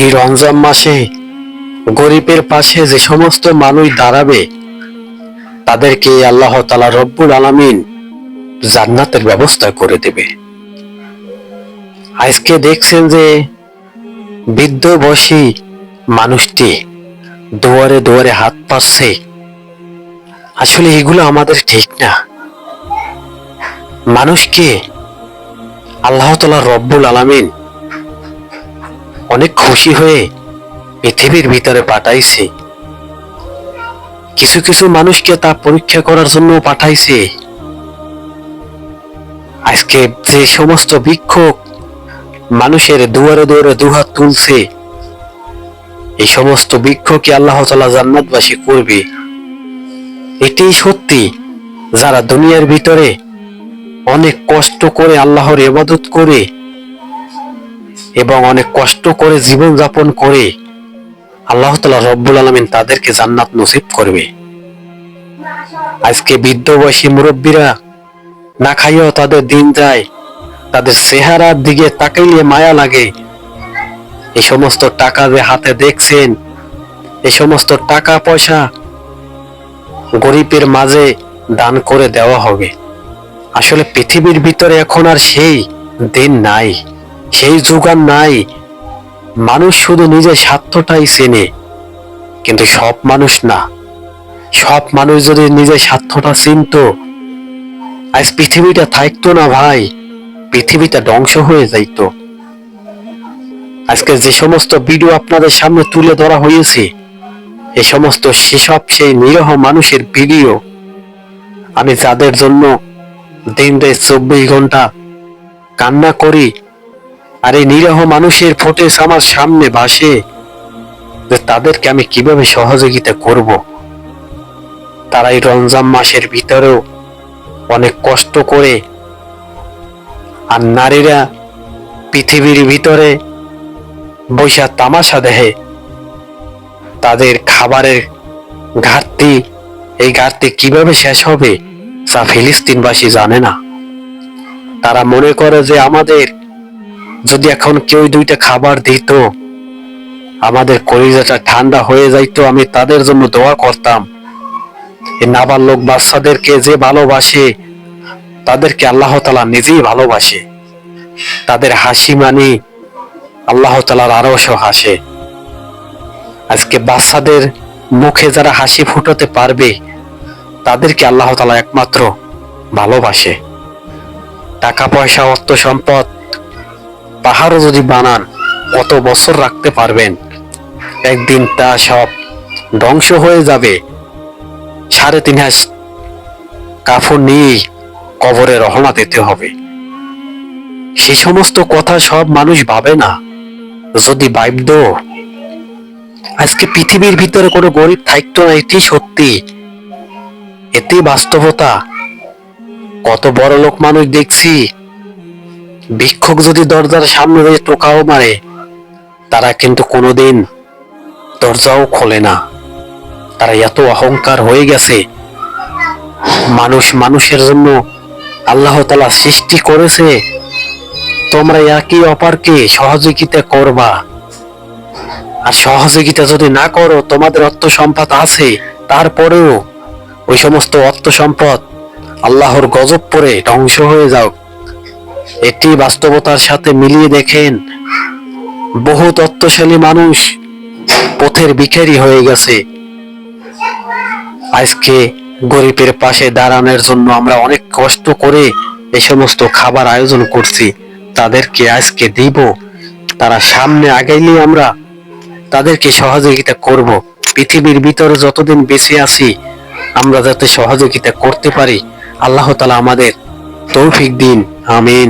এই রমজান মাসে গরিবের পাশে যে সমস্ত মানুষ দাঁড়াবে, তাদেরকে আল্লাহ তালা রব্বুল আলামিন জান্নাতের ব্যবস্থা করে দেবে। আজকে দেখছেন যে বৃদ্ধ বসী মানুষটি দুয়ারে দুয়ারে হাত পাচ্ছে আসলে এগুলো আমাদের ঠিক না। মানুষকে আল্লাহ তালা রব্বুল আলামিন অনেক খুশি হয়ে পৃথিবীর ভিতরে পাঠাইছে। কিছু কিছু মানুষকে তা পরীক্ষা করার জন্য পাঠাইছে। আজকে যে সমস্ত বিক্ষোভ মানুষের দুয়ারে দুয়ারে দুহাত তুলছে, এই সমস্ত বৃক্ষকে আল্লাহ তালা জান্নাতবাসী করবে। এটাই সত্যি, যারা দুনিয়ার ভিতরে অনেক কষ্ট করে আল্লাহর ইবাদত করে এবং অনেক কষ্ট করে জীবন যাপন করে আল্লাহ তালা রব্বুল আলমিন তাদেরকে জান্নাত নসিব করবে। আজকে বৃদ্ধ বয়সী মুরব্বীরা না খাইয়েও তাদের দিন যায়, তাদের চেহারার দিকে তাকাইলে মায়া লাগে। এই সমস্ত টাকা যে হাতে দেখছেন, এই সমস্ত টাকা পয়সা গরিবের মাঝে দান করে দেওয়া হবে। আসলে পৃথিবীর ভিতরে এখন আর সেই দিন নাই। সেই যুগান নাই। মানুষ শুধু নিজের স্বার্থটাই চেনে, কিন্তু সব মানুষ না। সব মানুষ যদি নিজের স্বার্থটা চিনত, আজ পৃথিবীটা থাকতো না ভাই, পৃথিবীটা ধ্বংস হয়ে যাইতো। আজকে যে সমস্ত ভিডিও আপনাদের সামনে তুলে ধরা হয়েছে, এ সমস্ত সেসব সেই নিরহ মানুষের ভিডিও, আমি যাদের জন্য দিন রাত চব্বিশ ঘণ্টা কান্না করি আর এই নিরহ মানুষের ফুটেজ আমার সামনে ভাসে, যে তাদেরকে আমি কীভাবে সহযোগিতা করব? তারা এই রমজান মাসের ভিতরেও অনেক কষ্ট করে আর নারীরা পৃথিবীর ভিতরে বৈশা তামাশা দেহে তাদের খাবারের ঘাটতি, এই ঘাটতি কীভাবে শেষ হবে তা ফিলিস্তিনবাসী জানে না। তারা মনে করে যে আমাদের যদি এখন কেউ দুইটা খাবার দিত, আমাদের কলিজাটা ঠান্ডা হয়ে যাইতো, আমি তাদের জন্য দোয়া করতাম। নাবালক বাচ্চাদেরকে যে ভালোবাসে, তাদেরকে আল্লাহ তালা নিজেই ভালোবাসে। তাদের হাসি মানি আল্লাহ তালার আরও হাসে। আজকে বাচ্চাদের মুখে যারা হাসি ফুটাতে পারবে, তাদেরকে আল্লাহ তালা একমাত্র ভালোবাসে। টাকা পয়সা, অর্থ সম্পদ পাহাড়ও যদি বানান, কত বছর রাখতে পারবেন? একদিন তা সব ধ্বংস হয়ে যাবে। সাড়ে তিন হাস কাফন নিয়েই কবরে রহনা দিতে হবে। সেই সমস্ত কথা সব মানুষ ভাবে না। যদি ভাবত আজকে পৃথিবীর ভিতরে কোনো গরিব থাকতো না, এটি সত্যি। এটি বাস্তবতা। কত বড় লোক মানুষ দেখছি ভিক্ষুক যদি দরজার সামনে দিয়ে টোকাও মারে, তারা কিন্তু কোনোদিন দরজাও খোলে না। তারা এত অহংকার হয়ে গেছে। মানুষ মানুষের জন্য আল্লাহ তালা সৃষ্টি করেছে। তোমরা একই অপরকে সহযোগিতা করবা। আর সহযোগিতা যদি না করো, তোমাদের অর্থ সম্পদ আছে। তারপরেও ওই সমস্ত অর্থ সম্পদ আল্লাহর গজব পরে ধ্বংস হয়ে যাও এটি বাস্তবতার সাথে মিলিয়ে দেখেন, বহু তত্ত্বশালী মানুষ পথের বিখেরি হয়ে গেছে। আজকে গরিবের পাশে দাঁড়ানোর জন্য আমরা অনেক কষ্ট করে এই সমস্ত খাবার আয়োজন করছি। তাদেরকে আজকে দিব। তারা সামনে আগাইলে আমরা তাদেরকে সহযোগিতা করব। পৃথিবীর ভিতরে যতদিন বেঁচে আছি, আমরা যাতে সহযোগিতা করতে পারি, আল্লাহ তালা আমাদের তৌফিক দিন আমিন।